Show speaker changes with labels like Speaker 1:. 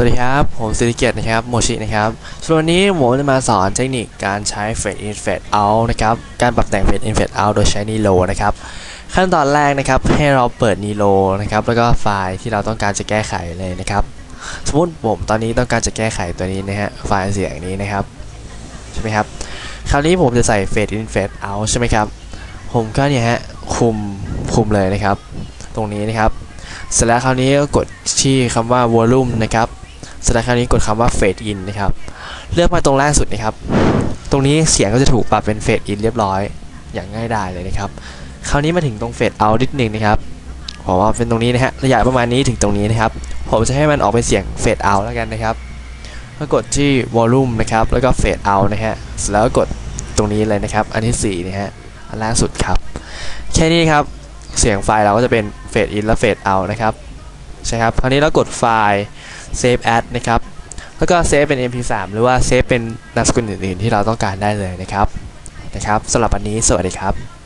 Speaker 1: สวัสดีครับ ผมสิริเกียรตินะครับ โมชินะครับส่วนวันนี้ผมจะมาสอนเทคนิคการใช้ Fade in Fade out นะครับ การปรับแต่ง Fade in Fade out โดยใช้ Nilo นะครับ ขั้นตอนแรกนะครับ ให้เราเปิด Nilo นะครับ แล้วก็ไฟล์ที่เราต้องการจะแก้ไขเลยนะครับ สมมติผมตอนนี้ต้องการจะแก้ไขตัวนี้นะฮะ ไฟล์เสียงนี้นะครับ ใช่ไหมครับ คราวนี้ผมจะใส่ Fade in Fade out ใช่ไหมครับ ผมก็เนี่ยฮะ คุม คุมเลยนะครับ ตรงนี้นะครับ เสร็จแล้วคราวนี้ก็กดที่คำว่า volume นะครับ สร็จแล้วคราวนี้กดคำว่า fade in นะครับ เลือกมาตรงล่างสุดนะครับ ตรงนี้เสียงก็จะถูกปรับเป็น fade in เรียบร้อย อย่างง่ายดายเลยนะครับ คราวนี้มาถึงตรง fade out นิดนึงนะครับผมว่าเป็นตรงนี้นะฮะ ระยะประมาณนี้ถึงตรงนี้นะครับ ผมจะให้มันออกเป็นเสียง fade out แล้วกันนะครับก็กดที่ volume นะครับ แล้วก็ fade out นะฮะเสร็จแล้วก็กดตรงนี้เลยนะครับ อันที่สี่นะฮะ อันล่างสุดครับ แค่นี้ครับ เสียงไฟล์เราก็จะเป็น fade in และ fade out นะครับ ใช่ครับ คราวนี้เรากดไฟล์ save as นะครับแล้วก็เซฟเป็น mp3 หรือว่าเซฟเป็นนามสกุลอื่นๆ ที่เราต้องการได้เลยนะครับนะครับสำหรับวันนี้สวัสดีครับ